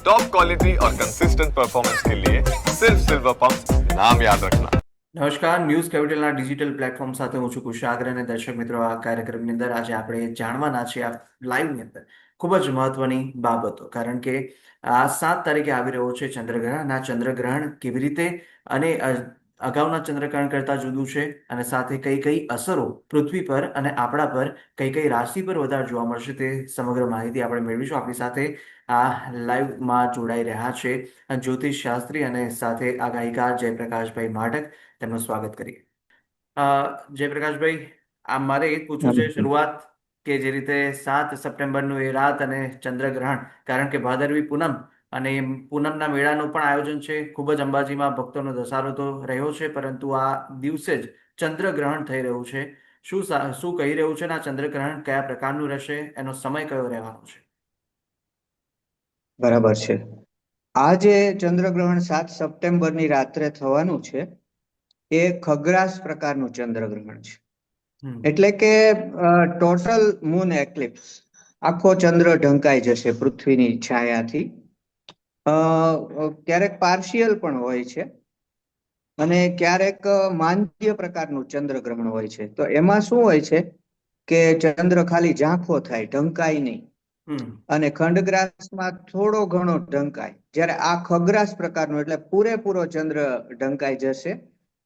Top quality और consistent performance के लिए सिर्फ सिल्वर पंप नाम याद रखना નમસ્કાર ન્યૂઝ કેપિટલના ડિજિટલ પ્લેટફોર્મ સાથે હું છું કુશાગ્ર અને દર્શક મિત્રો આ કાર્યક્રમની અંદર આજે આપણે જાણવાના છે આ લાઈવની અંદર ખૂબ જ મહત્વની બાબતો કારણ કે આ સાત તારીખે આવી રહ્યો છે ચંદ્રગ્રહણ આ ચંદ્રગ્રહણ કેવી રીતે અને અ, અગાઉના ચંદ્રગ્રહણ કરતા જુદું છે અને સાથે કઈ કઈ અસરો પૃથ્વી પર અને આપણા પર કઈ કઈ રાશિ પર વધારે જોવા મળશે તે સમગ્ર માહિતી આપણે મેળવીશું. આપણી સાથે આ લાઈવમાં જોડાઈ રહ્યા છે જ્યોતિષ શાસ્ત્રી અને સાથે આગાહીકાર જયપ્રકાશભાઈ માઢક તેમનું સ્વાગત કરીએ. અ, જયપ્રકાશભાઈ આ મારે એ જ પૂછવું છે શરૂઆત કે જે રીતે સાત સપ્ટેમ્બરનું એ રાત અને ચંદ્રગ્રહણ કારણ કે ભાદરવી પૂનમ અને પૂનમના મેળાનું પણ આયોજન છે. ખૂબ જ અંબાજીમાં ભક્તોનો ધસારો તો રહ્યો છે પરંતુ આ દિવસે જ ચંદ્રગ્રહણ થઈ રહ્યું છે. શું શું કહી રહ્યું છે અને આ ચંદ્રગ્રહણ કયા પ્રકારનું રહેશે? એનો સમય કયો રહેવાનો છે? બરાબર છે. આ જે ચંદ્રગ્રહણ સાત સપ્ટેમ્બરની રાત્રે થવાનું છે. એ ખગ્રાસ પ્રકારનું ચંદ્રગ્રહણ છે. એટલે કે ટોટલ મૂન એક્લિપ્સ. આખો ચંદ્ર ઢંકાઈ જશે પૃથ્વીની છાયાથી. ક્યારેક પાર્શિયલ પણ હોય છે અને ક્યારેક માનવીય પ્રકારનું ચંદ્રગ્રહણ હોય છે. તો એમાં શું હોય છે કે ચંદ્ર ખાલી ઝાંખો થાય ઢંકાય નહીં. અને ખંડગ્રાસમાં થોડો ઘણો ઢંકાય. જ્યારે આ ખગ્રાસ પ્રકારનો એટલે પૂરેપૂરો ચંદ્ર ઢંકાઈ જશે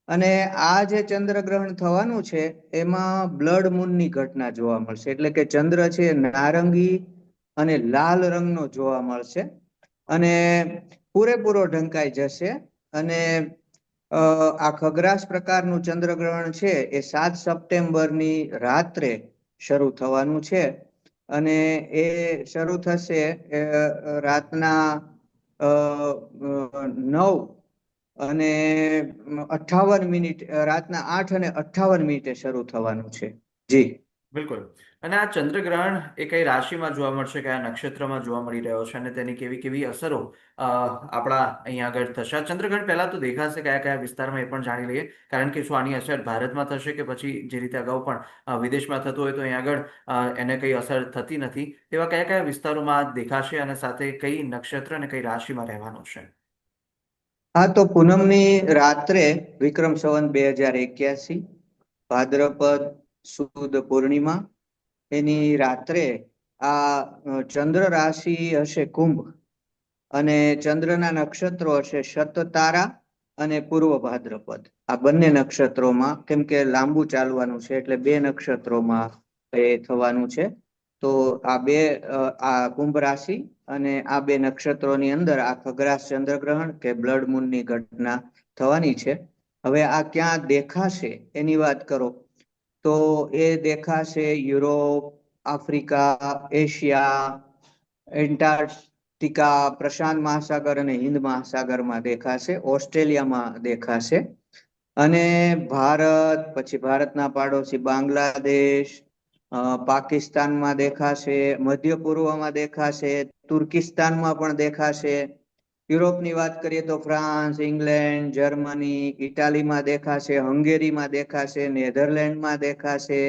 અને આ જે ચંદ્રગ્રહણ થવાનું છે એમાં બ્લડ મૂનની ઘટના જોવા મળશે. એટલે કે ચંદ્ર છે નારંગી અને લાલ રંગનો જોવા મળશે. અને પૂરેપૂરો ઢંકાઈ જશે. અને આ ખગ્રાસ પ્રકારનું ચંદ્રગ્રહણ છે એ સાત સપ્ટેમ્બરની રાત્રે શરૂ થવાનું છે. અને એ શરૂ થશે રાતના નવ અને અઠાવન મિનિટ, રાતના આઠ અને અઠાવન મિનિટે શરૂ થવાનું છે. જી. બિલકુલ. અને આ ચંદ્રગ્રહણ એ કઈ રાશિમાં જોવા મળશે, કયા નક્ષત્રમાં જોવા મળી રહ્યો છે અને તેની કેવી કેવી અસરો આપણા અહીંયા આગળ થશે. ચંદ્રગ્રહણ પહેલા તો દેખાશે કયા કયા વિસ્તારમાં એ પણ જાણી લઈએ. કારણ કે શું આની અસર ભારતમાં થશે કે પછી જે રીતે અગાઉ પણ વિદેશમાં થતું હોય તો અહીંયા આગળ એને કઈ અસર થતી નથી. તેવા કયા કયા વિસ્તારોમાં દેખાશે અને સાથે કઈ નક્ષત્ર અને કઈ રાશિમાં રહેવાનું છે? હા તો પૂનમની રાત્રે વિક્રમ સંવત બે હજાર એક્યાસી, ભાદ્રપદ સુદ પૂર્ણિમા એની રાત્રે આ ચંદ્ર રાશિ હશે કુંભ અને ચંદ્રના નક્ષત્રો હશે શતતારા અને પૂર્વ ભાદ્રપદ. આ બંને નક્ષત્રોમાં, કેમ કે લાંબુ ચાલવાનું છે એટલે બે નક્ષત્રોમાં એ થવાનું છે, તો આ બે આ કુંભ રાશિ અને આ બે નક્ષત્રોની અંદર આ ખગ્રાસ ચંદ્રગ્રહણ કે બ્લડ મૂનની ઘટના થવાની છે. હવે આ ક્યાં દેખાશે એની વાત કરો. તો એ દેખાશે યુરોપ, આફ્રિકા, એશિયા, એન્ટાર્કટિકા, પ્રશાંત મહાસાગર અને હિન્દ મહાસાગરમાં દેખાશે, ઓસ્ટ્રેલિયામાં દેખાશે. અને ભારત, પછી ભારતના પાડોશી બાંગ્લાદેશ પાકિસ્તાનમાં દેખાશે, મધ્ય પૂર્વમાં દેખાશે, તુર્કિસ્તાનમાં પણ દેખાશે. યુરોપની વાત કરીએ તો ફ્રાન્સ, ઇંગ્લેન્ડ, જર્મની, ઇટાલીમાં દેખાશે, હંગેરીમાં દેખાશે, નેધરલેન્ડમાં દેખાશે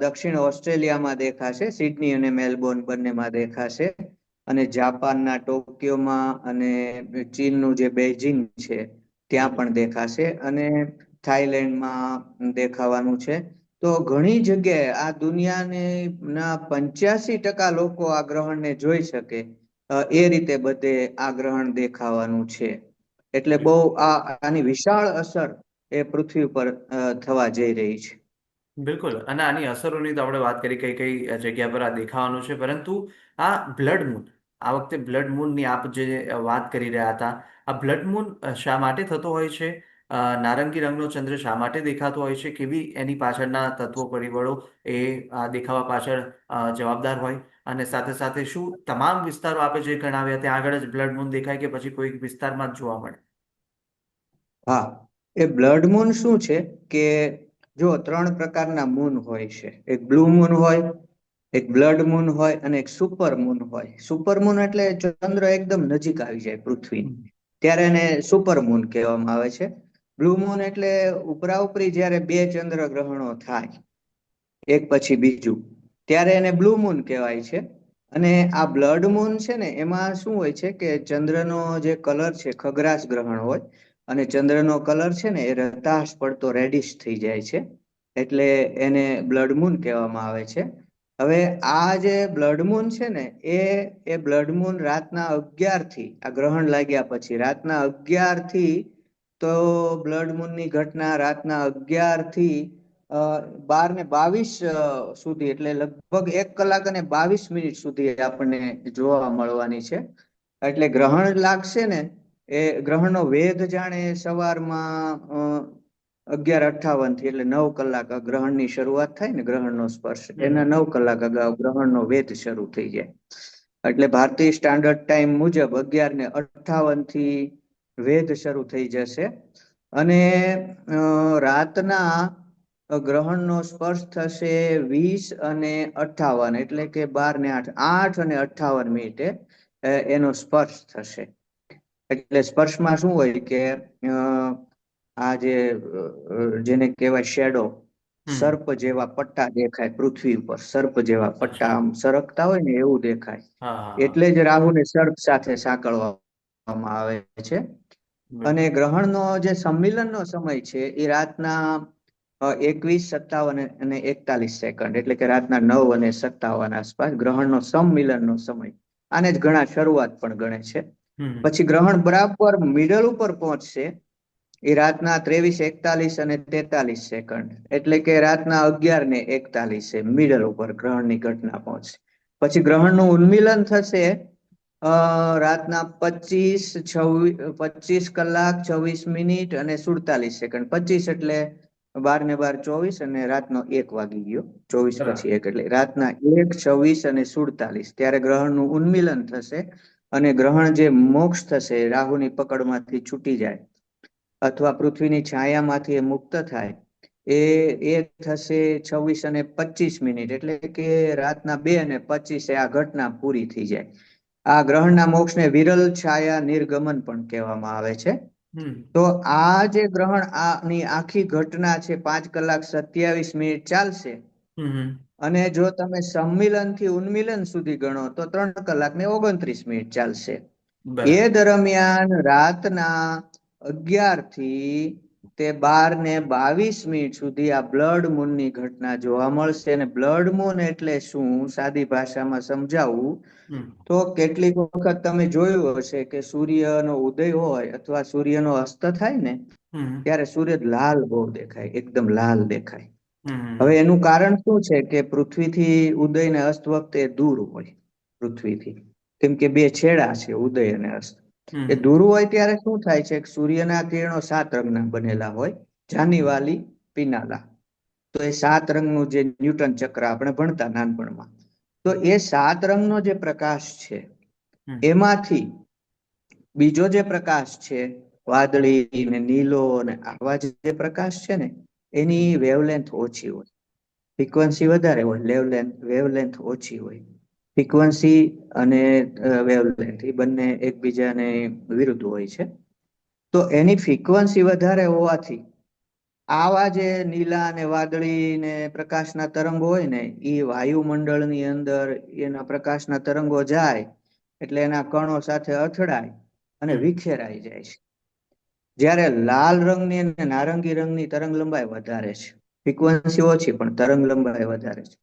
દક્ષિણ ઓસ્ટ્રેલિયામાં દેખાશે, સિડની અને મેલબોર્ન બંનેમાં દેખાશે. અને જાપાનના ટોક્યોમાં અને ચીનનું જે બેઇજિંગ છે, ત્યાં પણ દેખાશે. અને થાઈલેન્ડમાં દેખાવાનું છે. તો ઘણી જગ્યાએ આ દુનિયાને ના પંચ્યાસી ટકા લોકો આ ગ્રહણને જોઈ શકે. એ રીતે બધે આ ગ્રહણ દેખાવાનું છે. એટલે બહુ આ, આની વિશાળ અસર એ પૃથ્વી પર થવા જઈ રહી છે. બિલકુલ. અને આની અસરોની તો આપણે વાત કરી કઈ કઈ જગ્યા પર આ દેખાવાનું છે. પરંતુ આ બ્લડ મૂન, આ વખતે બ્લડ મૂનની આપ જે વાત કરી રહ્યા હતા, આ બ્લડ મૂન શા માટે થતો હોય છે? નારંગી રંગનો ચંદ્ર શા માટે દેખાતો હોય છે? કેવી એની પાછળના તત્વો પરિબળો એ આ દેખાવા પાછળ જવાબદાર હોય? અને સાથે સાથે શું તમામ વિસ્તારો આપે જે ગણાવ્યા? ત્યાં આગળ જ બ્લડ મૂન દેખાય કે પછી કોઈ વિસ્તારમાં જ જોવા મળે. હા, એ બ્લડ મૂન શું છે કે જો ત્રણ પ્રકારના મૂન હોય છે. એક બ્લુ મૂન હોય, એક બ્લડ મૂન હોય અને એક સુપર મૂન હોય. સુપર મૂન એટલે ચંદ્ર એકદમ નજીક આવી જાય પૃથ્વી. ત્યારે એને સુપર મૂન કહેવામાં આવે છે. બ્લુ મૂન એટલે ઉપરા ઉપરી જ્યારે બે ચંદ્રગ્રહણો થાય, એક પછી બીજું. ત્યારે એને બ્લુ મૂન કહેવાય છે. અને આ બ્લડ મૂન છે ને, એમાં શું હોય છે કે ચંદ્રનો જે કલર છે, ખગરાશ ગ્રહણ હોય, અને ચંદ્રનો કલર છે ને, એ રતાશ પડતો રેડિશ થઈ જાય છે. એટલે એને બ્લડ મૂન કહેવામાં આવે છે. હવે આ જે બ્લડ મૂન છે ને, એ એ બ્લડ મૂન રાતના અગિયારથી, આ ગ્રહણ લાગ્યા પછી, રાતના અગિયારથી તો બ્લડ મૂનની ઘટના રાતના અગિયારથી બાર ને બાવીસ સુધી એટલે લગભગ એક કલાક અને બાવીસ મિનિટ સુધી આપણને જોવા મળવાની છે. એટલે ગ્રહણ લાગશે ને એ ગ્રહણનો વેધ જાણે સવારમાં અગિયાર અઠ્ઠાવનથી એટલે નવ કલાક ગ્રહણની શરૂઆત થાય ને ગ્રહણનો સ્પર્શ. એના નવ કલાક અગાઉ ગ્રહણનો વેધ શરૂ થઈ જાય. એટલે ભારતીય સ્ટાન્ડર્ડ ટાઈમ મુજબ અગિયાર ને અઠ્ઠાવનથી વેધ શરૂ થઈ જશે. અને રાતના ગ્રહણનો સ્પર્શ થશે વીસ અને અઠ્ઠાવન એટલે કે બાર ને આઠ આઠ અને અઠાવન મિનિટે એનો સ્પર્શ થશે. એટલે સ્પર્શમાં શું હોય કે આ જે જેને કહેવાય શેડો સર્પ જેવા પટ્ટા દેખાય પૃથ્વી ઉપર. સર્પ જેવા પટ્ટા આમ સરકતા હોય ને એવું દેખાય. એટલે જ રાહુને સર્પ સાથે સાંકળવામાં આવે છે. અને ગ્રહણનો જે સંમિલનનો સમય છે એ રાતના એકવીસ સત્તાવન અને એકતાલીસ સેકન્ડ એટલે કે રાતના નવ અને સત્તાવન આસપાસ ગ્રહણનો સંમિલનનો સમય. આને જ ઘણા શરૂઆત પણ ગણે છે. પછી ગ્રહણ બરાબર મિડલ ઉપર પહોંચશે. એ રાતના ત્રેવીસ એકતાલીસ અને તેતાલીસ સેકન્ડ એટલે કે રાતના અગિયાર ને એકતાલીસે મિડલ ઉપર ગ્રહણની ઘટના પહોંચશે. પછી ગ્રહણનું ઉન્મિલન થશે અ રાતના પચીસ છવ્વીસ પચીસ કલાક છવ્વીસ મિનિટ અને સુડતાલીસ સેકન્ડ. પચીસ એટલે બાર ને બાર ચોવીસ અને રાતનો એક વાગી ગયો. ચોવીસ પછી એક એટલે રાતના એક છવ્વીસ અને સુડતાલીસ. ત્યારે ગ્રહણનું ઉન્મિલન થશે અને ગ્રહણ જે મોક્ષ થશે રાહુની પકડમાંથી છૂટી જાય અથવા પૃથ્વીની છાયામાંથી એ મુક્ત થાય. એ એ થશે છવ્વીસ અને પચીસ મિનિટ એટલે કે રાતના બે અને પચીસે આ ઘટના પૂરી થઈ જાય. આ ગ્રહણના મોક્ષને વિરલ છાયા નિર્ગમન પણ કહેવામાં આવે છે. તો આ જે ગ્રહણ આની આખી ઘટના છે પાંચ કલાક સત્યાવીસ મિનિટ ચાલશે. અને જો તમે સંમિલનથી ઉન્મિલન સુધી ગણો તો ત્રણ કલાક ને ઓગણત્રીસ મિનિટ ચાલશે એ. દરમિયાન રાતના અગિયારથી તે બાર ને બાવીસ મિનિટ સુધી આ બ્લડ મૂનની ઘટના જોવા મળશે અને બ્લડ મૂન એટલે શું? સાદી ભાષામાં સમજાવું તો કેટલીક વખત તમે જોયું હશે કે સૂર્યનો ઉદય હોય અથવા સૂર્યનો અસ્ત થાય ને ત્યારે સૂર્ય લાલ બહુ દેખાય એકદમ લાલ દેખાય. હવે એનું કારણ શું છે કે પૃથ્વીથી ઉદય ને અસ્ત વખતે દૂર હોય પૃથ્વીથી. કેમ કે બે છેડા છે ઉદય અને અસ્ત. એ દૂર હોય ત્યારે શું થાય છે? સૂર્યના કિરણો સાત રંગના બનેલા હોય જાનીવાલી પિનાલા. પીનાલા તો એ સાત રંગનું જે ન્યૂટન ચક્ર આપણે ભણતા નાનપણમાં. તો એ સાત રંગનો જે પ્રકાશ છે એમાંથી બીજો જે પ્રકાશ છે વાદળી ને નીલો ને આવા જે પ્રકાશ છે ને એની વેવલેન્થ ઓછી હોય. ફ્રીક્વન્સી વધારે હોય લેવલેન્થ વેવલેન્થ ઓછી હોય. ફ્રીક્વન્સી અને વેવલેન્થ એ બંને એકબીજાને વિરુદ્ધ હોય છે. તો એની ફ્રીક્વન્સી વધારે હોવાથી આવા જે નીલા અને વાદળી ને પ્રકાશના તરંગો હોય ને એ વાયુમંડળની અંદર એના પ્રકાશના તરંગો જાય, એટલે એના કણો સાથે અથડાય અને વિખેરાઈ જાય છે. જ્યારે લાલ રંગની અને નારંગી રંગની તરંગ લંબાઈ વધારે છે. ફ્રીક્વન્સી ઓછી, પણ તરંગ લંબાઈ વધારે છે.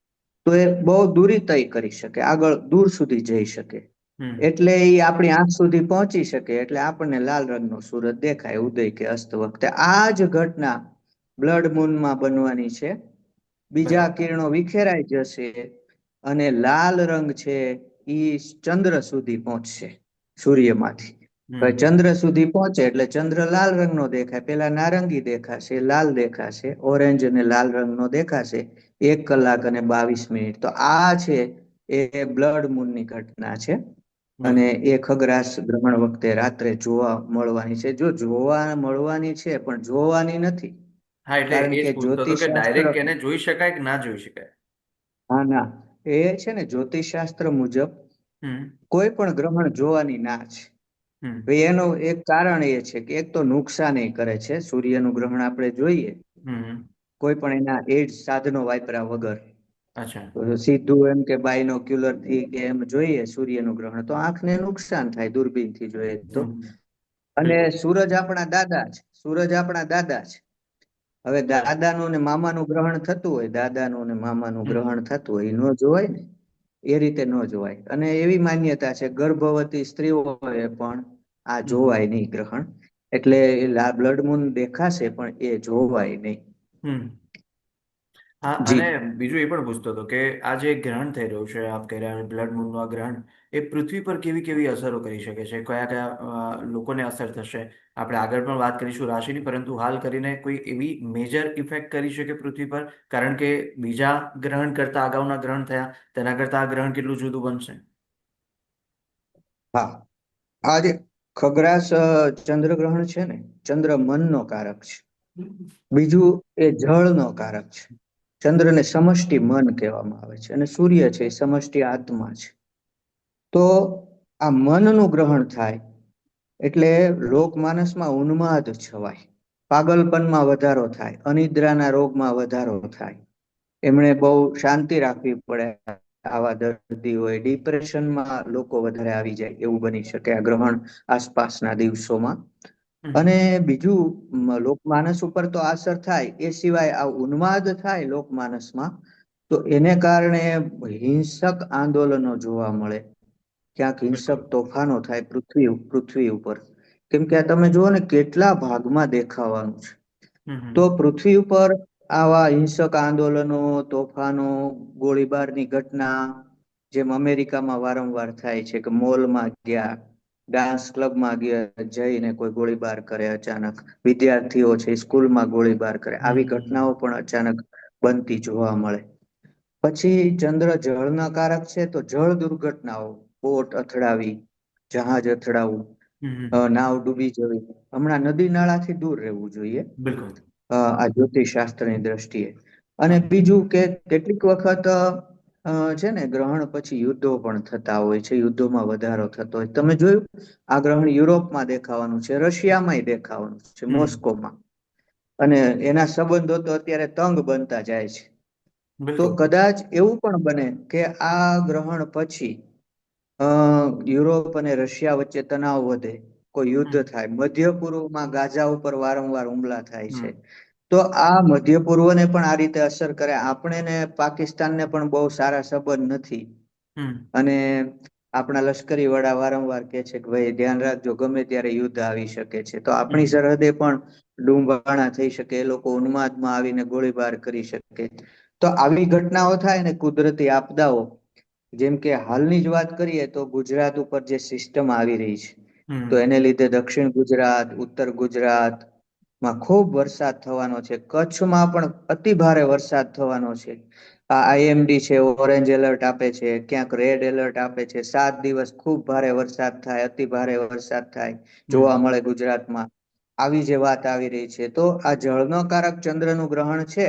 તો એ બહુ દૂરી તય કરી શકે આગળ દૂર સુધી જઈ શકે. એટલે એ આપણી આંખ સુધી પહોંચી શકે એટલે આપણને લાલ રંગનો સૂરજ દેખાય ઉદય કે અસ્ત વખતે. આ જ ઘટના બ્લડ મૂનમાં બનવાની છે. બીજા કિરણો વિખેરાઈ જશે અને લાલ રંગ છે એ ચંદ્ર સુધી પહોંચશે સૂર્યમાંથી. ચંદ્ર સુધી પહોંચે એટલે ચંદ્ર લાલ રંગનો દેખાય. પેલા નારંગી દેખાશે લાલ દેખાશે ઓરેન્જ અને લાલ રંગનો દેખાશે એક કલાક અને બાવીસ મિનિટ. તો આ છે એ બ્લડ મૂનની ઘટના છે. અને એ ખગ્રાસ ગ્રહણ વખતે રાત્રે જોવા મળવાની છે. જો જોવા મળવાની છે પણ જોવાની નથી. હા એટલે ડાયરેક્ટ એને જોઈ શકાય કે ના જોઈ શકાય? હા ના. એ છે ને જ્યોતિષશાસ્ત્ર મુજબ કોઈ પણ ગ્રહણ જોવાની ના છે. હવે એનું એક કારણ એ છે કે એક તો નુકસાન એ કરે છે સૂર્યનું ગ્રહણ આપણે જોઈએ. કોઈ પણ એના એડ સાધનો વાપર્યા વગર. સીધું એમ કે બાયનોક્યુલરથી કે એમ જોઈએ સૂર્યનું ગ્રહણ તો આંખને નુકસાન થાય દૂરબીનથી જોઈએ તો. અને સૂરજ આપણા દાદા છે સૂરજ આપણા દાદા છે. હવે દાદાનું ને મામાનું ગ્રહણ થતું હોય દાદાનું ને મામાનું. ગ્રહણ થતું હોય એ ન જોવાય ને. એ રીતે ન જોવાય. અને એવી માન્યતા છે ગર્ભવતી સ્ત્રીઓએ પણ આ જોવાય નહીં ગ્રહણ. એટલે બ્લડ મૂન દેખાશે પણ એ જોવાય નહીં. હા અને બીજું એ પણ પૂછતો હતો કે આ જે ગ્રહણ થઈ રહ્યું છે આપ કહી રહ્યા બ્લડ મૂનનું આ ગ્રહણ એ પૃથ્વી પર કેવી કેવી અસરો કરી શકે છે? કયા કયા લોકોને અસર થશે? આપણે આગળ પણ વાત કરીશું રાશિની, પરંતુ હાલ કરીને કોઈ એવી મેજર ઇફેક્ટ કરી શકે પૃથ્વી પર? કારણ કે બીજા ગ્રહણ કરતા અગાઉના ગ્રહણ થયા, તેના કરતા આ ગ્રહણ કેટલું જુદું બનશે? હા. આ જે ખગ્રાસ ચંદ્ર ગ્રહણ છે ને, ચંદ્ર મનનો કારક છે. બીજું એ જળનો કારક છે. ચંદ્રને સમષ્ટિ મન કહેવામાં આવે છે અને સૂર્ય છે સમષ્ટિ આત્મા છે. તો આ મનનું ગ્રહણ થાય એટલે લોકમાનસમાં ઉન્માદ છવાય પાગલપનમાં વધારો થાય અનિદ્રાના રોગમાં વધારો થાય. એમણે બહુ શાંતિ રાખવી પડે આવા દર્દી હોય ડિપ્રેશનમાં લોકો વધારે આવી જાય એવું બની શકે આ ગ્રહણ આસપાસના દિવસોમાં. અને બીજું લોકમાનસ ઉપર તો અસર થાય એ સિવાય આ ઉન્માદ થાય લોકમાનસમાં તો એને કારણે હિંસક આંદોલનો જોવા મળે. ક્યાંક હિંસક તોફાનો થાય પૃથ્વી પૃથ્વી ઉપર. કેમ કે આ તમે જુઓ ને કેટલા ભાગમાં દેખાવાનું છે. તો પૃથ્વી ઉપર આવા હિંસક આંદોલનો તોફાનો ગોળીબારની ઘટના જેમ અમેરિકામાં વારંવાર થાય છે કે મોલમાં ગયા ડાન્સ ક્લબમાં ગયા જઈને કોઈ ગોળીબાર કરે અચાનક. વિદ્યાર્થીઓ છે સ્કૂલમાં ગોળીબાર કરે. આવી ઘટનાઓ પણ અચાનક બનતી જોવા મળે. પછી ચંદ્ર જળના કારક છે તો જળ દુર્ઘટનાઓ. બોટ અથડાવી જહાજ અથડાવું નાવ ડૂબી જવી. હમણાં નદી નાળાથી દૂર રહેવું જોઈએ. આ જ્યોતિષ શાસ્ત્રની દ્રષ્ટિએ. અને બીજું કે કેટલીક વખત છે ને ગ્રહણ પછી યુદ્ધો પણ થતા હોય છે. યુદ્ધોમાં વધારો થતો હોય. તમે જોયું? આ ગ્રહણ યુરોપમાં દેખાવાનું છે રશિયામાં દેખાવાનું છે મોસ્કોમાં. અને એના સંબંધો તો અત્યારે તંગ બનતા જાય છે. તો કદાચ એવું પણ બને કે આ ગ્રહણ પછી યુરોપ અને રશિયા વચ્ચે તણાવ વધે કોઈ યુદ્ધ થાય. મધ્ય પૂર્વમાં ગાઝા ઉપર વારંવાર હુમલા થાય છે. તો આ મધ્ય પૂર્વને પણ આ રીતે અસર કરે. આપણે ને પાકિસ્તાનને પણ બહુ સારા સંબંધ નથી. અને આપણા લશ્કરી વડા વારંવાર કે છે કે ભાઈ ધ્યાન રાખજો ગમે ત્યારે યુદ્ધ આવી શકે છે. તો આપણી સરહદે પણ ડુંબાણા થઈ શકે એ લોકો ઉન્માદમાં આવીને ગોળીબાર કરી શકે. તો આવી ઘટનાઓ થાય ને કુદરતી આપદાઓ જેમ કે હાલની જ વાત કરીએ તો ગુજરાત ઉપર જે સિસ્ટમ આવી રહી છે તો એને લીધે દક્ષિણ ગુજરાત ઉત્તર ગુજરાતમાં ખૂબ વરસાદ થવાનો છે. કચ્છમાં પણ અતિ ભારે વરસાદ થવાનો છે. આ આઈએમડી છે ઓરેન્જ એલર્ટ આપે છે ક્યાંક રેડ એલર્ટ આપે છે. સાત દિવસ ખૂબ ભારે વરસાદ થાય અતિ ભારે વરસાદ થાય જોવા મળે ગુજરાતમાં. આવી જે વાત આવી રહી છે તો આ જળનો કારક ચંદ્રનું ગ્રહણ છે.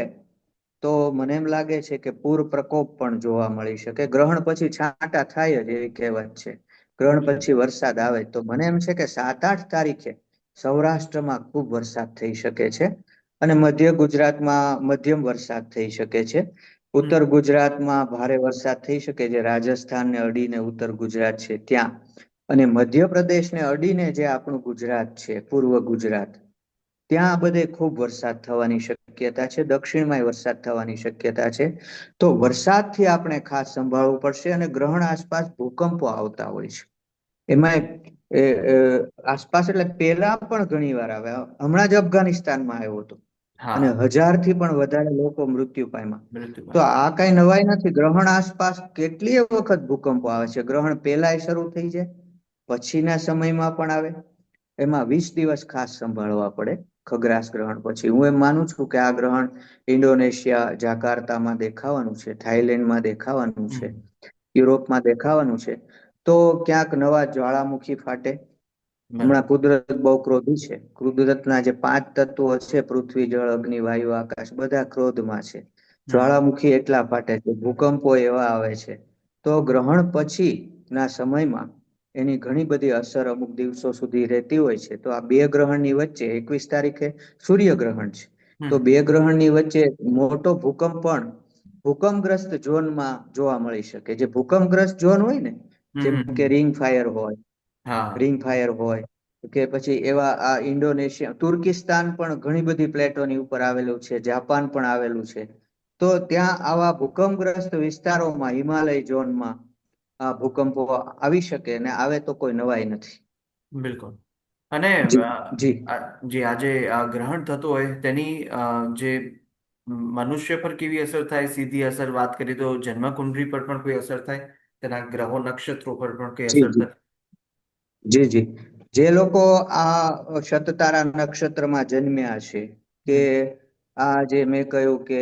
તો મને એમ લાગે છે કે પૂર પ્રકોપ પણ જોવા મળી શકે. ગ્રહણ પછી છાંટા થાય જ એવી કહેવત છે. ગ્રહણ પછી વરસાદ આવે તો મને એમ છે કે સાત આઠ તારીખે સૌરાષ્ટ્રમાં ખૂબ વરસાદ થઈ શકે છે અને મધ્ય ગુજરાતમાં મધ્યમ વરસાદ થઈ શકે છે. ઉત્તર ગુજરાતમાં ભારે વરસાદ થઈ શકે છે. રાજસ્થાનને અડીને ઉત્તર ગુજરાત છે ત્યાં અને મધ્યપ્રદેશને અડીને જે આપણું ગુજરાત છે પૂર્વ ગુજરાત ત્યાં બધે ખૂબ વરસાદ થવાની શક્યતા છે દક્ષિણમાં વરસાદ થવાની શક્યતા છે. તો વરસાદથી આપણે ખાસ સંભાળવું પડશે અને ગ્રહણ આસપાસ ભૂકંપો આવતા હોય છે. એમાં આસપાસ એટલે પહેલા પણ ઘણી વાર આવ્યા હમણાં જ અફઘાનિસ્તાનમાં આવ્યો હતો. અને હજારથી પણ વધારે લોકો મૃત્યુ પામ્યા. તો આ કઈ નવાઈ નથી. ગ્રહણ આસપાસ કેટલીય વખત ભૂકંપો આવે છે? ગ્રહણ પહેલા શરૂ થઈ જાય પછીના સમયમાં પણ આવે. એમાં વીસ દિવસ ખાસ સંભાળવા પડે. ખગ્રાસ ગ્રહણ પછી. હું એમ માનું છું કે આ ગ્રહણ ઇન્ડોનેશિયા જાકાર્તામાં દેખાવાનું છે થાઈલેન્ડમાં દેખાવાનું છે યુરોપમાં દેખાવાનું છે. તો ક્યાંક નવા જ્વાળામુખી ફાટે. હમણાં કુદરત બહુ ક્રોધી છે. કુદરતના જે પાંચ તત્વો છે પૃથ્વી જળ અગ્નિ વાયુ આકાશ બધા ક્રોધમાં છે. જ્વાળામુખી એટલા ફાટે છે. ભૂકંપો એવા આવે છે. તો ગ્રહણ પછી ના સમયમાં એની ઘણી બધી અસર અમુક દિવસો સુધી રહેતી હોય છે. તો આ બે ગ્રહણની વચ્ચે એકવીસ તારીખે સૂર્યગ્રહણ છે. તો બે ગ્રહણની વચ્ચે મોટો ભૂકંપ પણ ભૂકંપગ્રસ્ત ઝોનમાં જોવા મળી શકે. જે ભૂકંપગ્રસ્ત ઝોન હોય ને જેમ કે રિંગ ફાયર હોય રિંગ ફાયર હોય કે પછી એવા આ ઇન્ડોનેશિયા તુર્કિસ્તાન પણ ઘણી બધી પ્લેટોની ઉપર આવેલું છે જાપાન પણ આવેલું છે. તો ત્યાં આવા ભૂકંપગ્રસ્ત વિસ્તારોમાં હિમાલય ઝોનમાં આ ભૂકંપો આવી શકે અને આવે તો કોઈ નવાઈ નથી. બિલકુલ. અને જી જી. આજે આ ગ્રહણ થતું હોય તેની જે મનુષ્ય પર કેવી અસર થાય સીધી અસર વાત કરીએ તો જન્મકુંડળી પર પણ કોઈ અસર થાય તેના ગ્રહો નક્ષત્રો પર પણ કોઈ અસર થાય? જી જી. જે લોકો આ શતતારા નક્ષત્રમાં જન્મ્યા છે કે આ જે મેં કહ્યું કે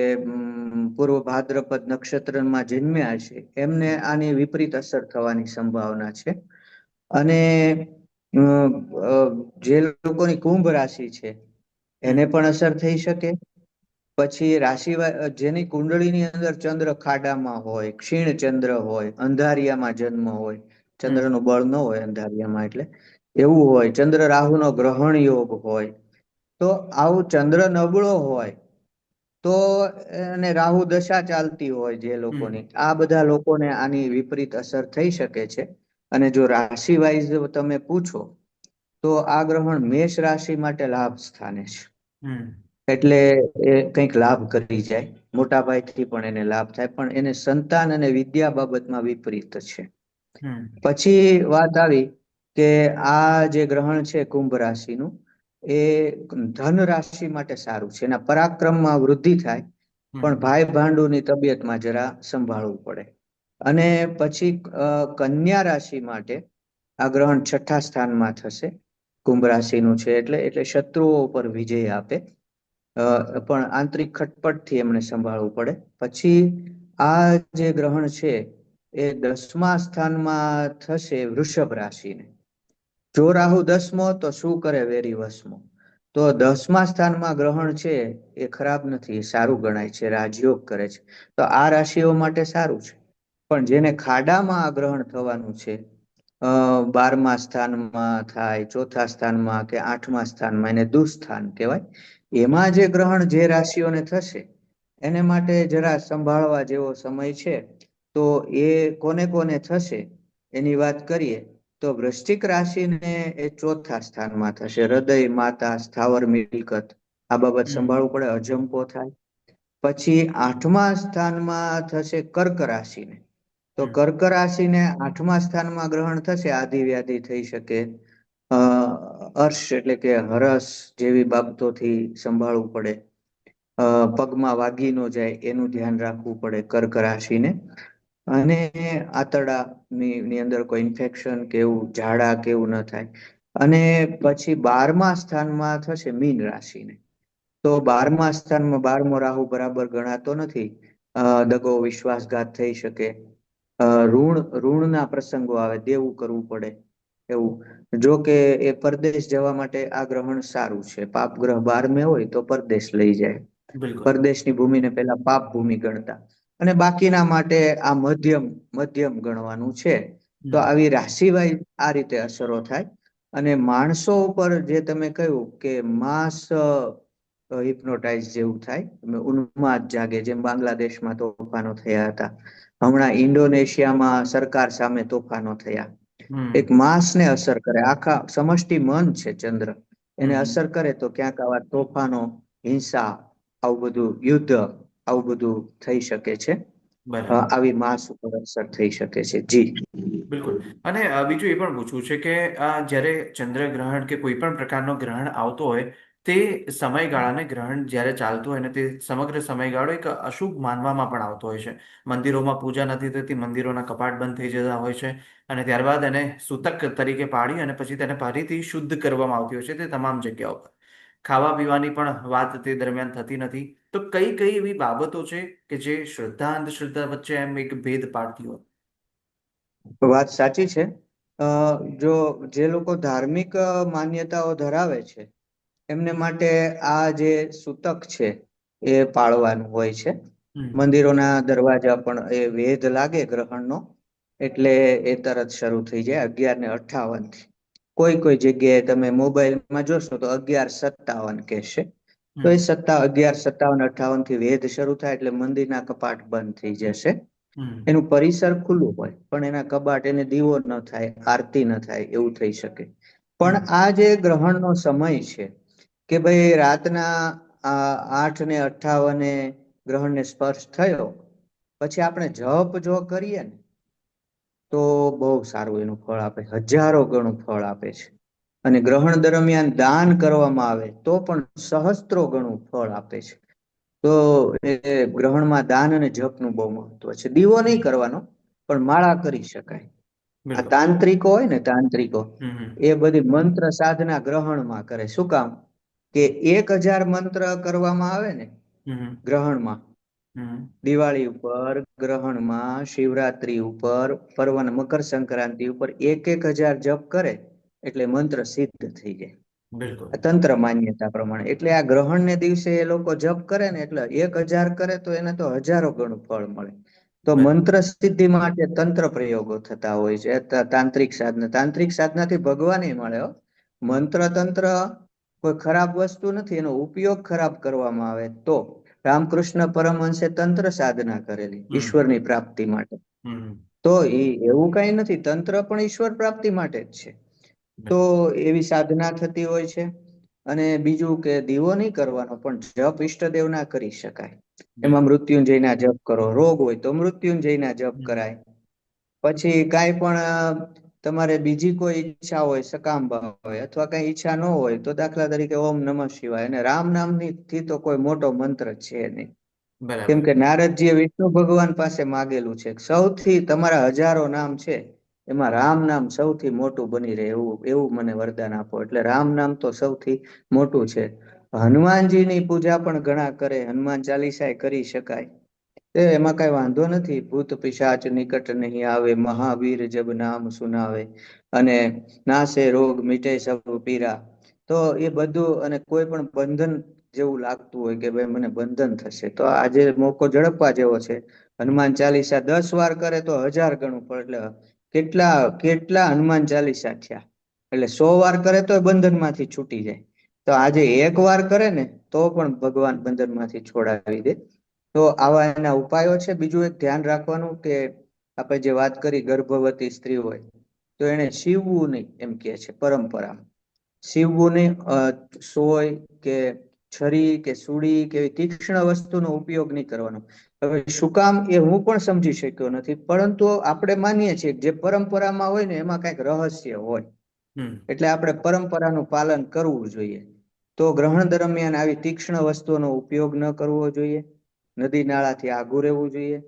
પૂર્વ ભાદ્રપદ નક્ષત્રમાં જન્મ્યા છે, એમને આની વિપરીત અસર થવાની સંભાવના છે. અને જે લોકોની કુંભ રાશિ છે, એને પણ અસર થઈ શકે. પછી રાશિ જેની કુંડળીની અંદર ચંદ્ર ખાડામાં હોય, ક્ષીણ ચંદ્ર હોય, અંધારિયામાં જન્મ હોય, ચંદ્રનું બળ ન હોય અંધારિયામાં એટલે, એવું હોય, ચંદ્ર રાહુનો ગ્રહણ યોગ હોય તો આવું ચંદ્ર નબળો હોય તો અને રાહુ દશા ચાલતી હોય જે લોકોની આ બધા લોકોને આની વિપરીત અસર થઈ શકે છે. અને જો રાશિ વાઇઝ તમે પૂછો તો આ ગ્રહણ મેષ રાશિ માટે લાભ સ્થાને છે. એટલે એ કંઈક લાભ કરી જાય મોટા ભાઈથી પણ એને લાભ થાય પણ એને સંતાન અને વિદ્યા બાબતમાં વિપરીત છે. પછી વાત આવી કે આ જે ગ્રહણ છે કુંભ રાશિનું એ ધન રાશિ માટે સારું છે. એના પરાક્રમમાં વૃદ્ધિ થાય પણ ભાઈ ભાંડુની તબિયતમાં જરા સંભાળવું પડે. અને પછી કન્યા રાશિ માટે આ ગ્રહણ છઠ્ઠા સ્થાનમાં થશે. કુંભ રાશિનું છે એટલે એટલે શત્રુઓ પર વિજય આપે. પણ આંતરિક ખટપટથી એમને સંભાળવું પડે. પછી આ જે ગ્રહણ છે એ દસમા સ્થાનમાં થશે વૃષભ રાશિને. જો રાહુ દસમો, તો શું કરે વેરી વસમો. તો દસમા સ્થાનમાં ગ્રહણ છે એ ખરાબ નથી સારું ગણાય છે, રાજયોગ કરે છે. તો આ રાશિઓ માટે સારું છે. પણ જેને ખાડામાં આ ગ્રહણ થવાનું છે બારમા સ્થાનમાં થાય, ચોથા સ્થાનમાં કે આઠમા સ્થાનમાં, એને દુસ્થાન કહેવાય, એમાં જે ગ્રહણ જે રાશિઓને થશે, એને માટે જરા સંભાળવા જેવો સમય છે, તો એ કોને કોને થશે, એની વાત કરીએ તો વૃશ્ચિક રાશિને એ ચોથા સ્થાનમાં થશે. હૃદય માતા સ્થાવર મિલકત. આ બાબત સંભાળવું પડે અજંપો થાય. પછી આઠમા સ્થાનમાં થશે કર્ક રાશિને. તો કર્ક રાશિને આઠમા સ્થાનમાં ગ્રહણ થશે આધિ વ્યાધિ થઈ શકે. અ હર્ષ એટલે કે હરસ જેવી બાબતોથી સંભાળવું પડે. પગમાં વાગી ન જાય એનું ધ્યાન રાખવું પડે કર્ક રાશિને. અને આંતરડા ની અંદર કોઈ ઇન્ફેક્શન કે એવું ઝાડા કે એવું ન થાય. અને પછી બારમા સ્થાનમાં થશે મીન રાશિને. તો બારમા સ્થાનમાં બારમો રાહુ બરાબર ગણાતો નથી. દગો વિશ્વાસઘાત થઈ શકે. ઋણ ઋણના પ્રસંગો આવે દેવું કરવું પડે. એવું. જો કે એ પરદેશ જવા માટે આ ગ્રહણ સારું છે. પાપ ગ્રહ બારમે હોય તો પરદેશ લઈ જાય. પરદેશની ભૂમિને પેલા પાપ ભૂમિ ગણતા. અને બાકીના માટે આ મધ્યમ મધ્યમ ગણવાનું છે. તો આવી રાશિવાય આ રીતે અસરો થાય. અને માણસો ઉપર જે તમે કહ્યું કે માસ હિપ્નોટાઈઝ જેવું થાય. ઉન્માદ જાગે જેમ બાંગ્લાદેશમાં તોફાનો થયા હતા. હમણાં ઇન્ડોનેશિયામાં સરકાર સામે તોફાનો થયા. એક માસને અસર કરે. આખા સમષ્ટિ મન છે ચંદ્ર. એને અસર કરે તો ક્યાંક આવા તોફાનો હિંસા આવું બધું યુદ્ધ આવું બધું થઈ શકે છે. આવી માસ ઉપર અસર થઈ શકે છે. જી. બિલકુલ. અને બીજું એ પણ પૂછવું છે કે આ જ્યારે ચંદ્રગ્રહણ કે કોઈ પણ પ્રકારનો ગ્રહણ આવતો હોય તે સમયગાળાને ગ્રહણ જ્યારે ચાલતું હોય ને તે સમગ્ર સમયગાળો એક અશુભ માનવામાં પણ આવતો હોય છે. મંદિરોમાં પૂજા નથી થતી મંદિરોના કપાટ બંધ થઈ જતા હોય છે અને ત્યારબાદ એને સૂતક તરીકે પાડી અને પછી તેને ફરીથી શુદ્ધ કરવામાં આવતી હોય છે તે તમામ જગ્યાઓ પર. ખાવા પીવાની પણ વાત તે દરમિયાન થતી નથી. તો કઈ કઈ એવી બાબતો છે કે જે શ્રદ્ધા અંધશ્રદ્ધા વચ્ચે એમ એક ભેદ પાડતી હોય? વાત સાચી છે. જો જે લોકો ધાર્મિક માન્યતાઓ ધરાવે છે એમને માટે આ જે સૂતક છે એ પાળવાનું હોય છે. મંદિરોના દરવાજા પણ એ વેધ લાગે ગ્રહણનો એટલે એ તરત શરૂ થઈ જાય અગિયાર ને અઠાવનથી કોઈ કોઈ જગ્યાએ તમે મોબાઈલમાં જોશો તો અગિયાર સત્તાવન કહેશે. તો એ સત્તા અગિયાર સત્તાવન અઠાવનથી વેદ શરૂ થાય એટલે મંદિરના કપાટ બંધ થઈ જશે. એનું પરિસર ખુલ્લું હોય પણ એના કબાટ એને દીવો ન થાય આરતી ન થાય એવું થઈ શકે. પણ આ જે ગ્રહણનો સમય છે કે ભાઈ રાતના આઠ ને અઠાવને ગ્રહણને સ્પર્શ થયો પછી આપણે જપ જો કરીએ ને તો બહુ સારું એનું ફળ આપે હજારો ગણું ફળ આપે છે. અને ગ્રહણ દરમિયાન દાન કરવામાં આવે તો પણ સહસ્ત્રો ગણું ફળ આપે છે. તો એ ગ્રહણમાં દાન અને જપનું બહુ મહત્વ છે. દીવો નહીં કરવાનો પણ માળા કરી શકાય. આ તાંત્રિકો હોય ને તાંત્રિકો એ બધી મંત્ર સાધના ગ્રહણમાં કરે. શું કામ? કે એક હજાર મંત્ર કરવામાં આવે ને ગ્રહણમાં. દિવાળી ઉપર ગ્રહણમાં શિવરાત્રી ઉપર પર્વન મકર સંક્રાંતિ ઉપર એક એક હજાર જપ કરે. એટલે મંત્ર સિદ્ધ થઈ જાય. બિલકુલ. તંત્ર માન્યતા પ્રમાણે. એટલે આ ગ્રહણ ને દિવસે એ લોકો જપ કરે ને એટલે એક હજાર કરે તો એને તો હજારો ગણું ફળ મળે. તો મંત્ર સિદ્ધિ માટે તંત્ર પ્રયોગો થતા હોય છે. તાંત્રિક સાધના. તાંત્રિક સાધનાથી ભગવાન મળે મંત્ર તંત્ર કોઈ ખરાબ વસ્તુ નથી એનો ઉપયોગ ખરાબ કરવામાં આવે તો રામકૃષ્ણ પરમહંસે તંત્ર સાધના કરેલી. ઈશ્વરની પ્રાપ્તિ માટે. તો એ એવું કઈ નથી. તંત્ર પણ ઈશ્વર પ્રાપ્તિ માટે જ છે. તો એવી સાધના થતી હોય છે. અને બીજું કે દીવો નહીં કરવાનો પણ જપ ઈષ્ટદેવના કરી શકાય. એમાં મૃત્યુંજયના જપ કરો રોગ હોય તો મૃત્યુંજયના જપ કરાય. પછી કાંઈ પણ તમારે બીજી કોઈ ઈચ્છા હોય સકામ હોય અથવા કઈ ઈચ્છા ન હોય તો દાખલા તરીકે ઓમ નમઃ શિવાય. અને રામ નામની થી તો કોઈ મોટો મંત્ર છે નહીં. કેમ કે નારદજીએ વિષ્ણુ ભગવાન પાસે માગેલું છે. સૌથી તમારા હજારો નામ છે. એમાં રામ નામ સૌથી મોટું બની રહે એવું એવું મને વરદાન આપો. એટલે રામ નામ તો સૌથી મોટું છે. હનુમાનજીની પૂજા પણ ઘણા કરે, હનુમાન ચાલીસા કરી શકાય. તે એમાં કઈ વાંધો નથી. ભૂત પિશાચ નિકટ નહીં આવે, મહાવીર જબ નામ સુનાવે, અને નાશે રોગ મીટે સબ પીરા. તો એ બધું અને કોઈ પણ બંધન જેવું લાગતું હોય કે ભાઈ મને બંધન થશે, તો આજે મોકો ઝડપવા જેવો છે. હનુમાન ચાલીસા દસ વાર કરે તો હજાર ગણું એટલે કેટલા કેટલા હનુમાન ચાલીસા થયા? એટલે સો વાર કરે તો બંધનમાંથી છૂટી જાય. તો આજે એક વાર કરે ને, તો પણ ભગવાન બંધનમાંથી છોડાવી દે. તો આવા એના ઉપાયો છે. બીજું એક ધ્યાન રાખવાનું કે આપણે જે વાત કરી ગર્ભવતી સ્ત્રી હોય, તો એને સીવવું નહીં એમ કે છે પરંપરા શિવવું નહીં સોય કે છરી કે સુડી કે એવી તીક્ષ્ણ વસ્તુનો ઉપયોગ નહીં કરવાનો. હવે શું કામ એ હું પણ સમજી શક્યો નથી. પરંતુ આપણે માનીએ છીએ જે પરંપરામાં હોય ને એમાં કંઈક રહસ્ય હોય. એટલે આપણે પરંપરાનું પાલન કરવું જોઈએ. તો ગ્રહણ દરમિયાન આવી તીક્ષ્ણ વસ્તુઓનો ઉપયોગ ન કરવો જોઈએ. નદી નાળાથી આગું રહેવું જોઈએ.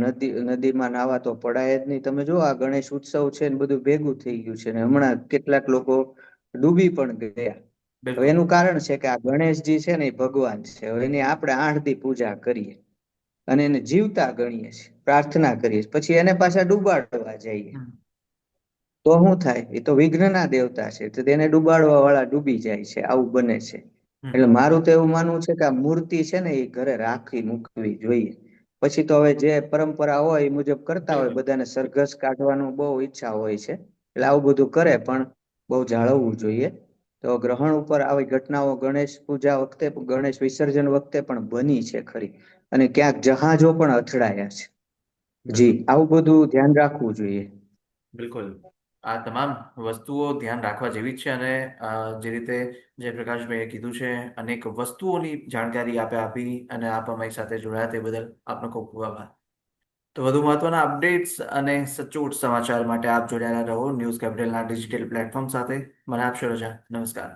નદી નદીમાં નાવા તો પડાય જ નહીં. તમે જો આ ગણેશ ઉત્સવ છે ને બધું ભેગું થઈ ગયું છે ને હમણાં કેટલાક લોકો ડૂબી પણ ગયા. હવે એનું કારણ છે કે આ ગણેશજી છે ને એ ભગવાન છે. હવે એની આપણે આઠ દી પૂજા કરીએ. અને એને જીવતા ગણીએ છીએ પ્રાર્થના કરીએ. પછી એને પાછા ડૂબાડવા જઈએ. તો શું થાય? એ તો વિઘ્નના દેવતા છે તો તેને ડૂબાડવા વાળા ડૂબી જાય છે આવું બને છે. એટલે મારું તો એવું માનવું છે કે આ મૂર્તિ છે ને એ ઘરે રાખી મૂકવી જોઈએ. પછી તો હવે જે પરંપરા હોય એ મુજબ કરતા હોય બધાને સરઘસ કાઢવાનું બહુ ઈચ્છા હોય છે. એટલે આવું બધું કરે પણ બહુ જાળવવું જોઈએ. તો ગ્રહણ ઉપર આવી ઘટનાઓ ગણેશ પૂજા વખતે ગણેશ વિસર્જન વખતે પણ બની છે ખરી. અને ક્યાંક જહાજો પણ અથડાયા છે. જી આવું બધું ધ્યાન રાખવું જોઈએ. બિલકુલ. આ તમામ વસ્તુઓ ધ્યાન રાખવા જેવી જ છે અને જે રીતે જયપ્રકાશભાઈએ કીધું છે અનેક વસ્તુઓની જાણકારી આપે આપી અને આપ અમારી સાથે જોડાયા તે બદલ આપનો ખૂબ ખૂબ આભાર. તો વધુ મહત્વના અપડેટ્સ અને સચોટ સમાચાર માટે આપ જોડાયેલા રહો ન્યૂઝ કેપિટલના ડિજિટલ પ્લેટફોર્મ સાથે. મને આપશો રજા. નમસ્કાર.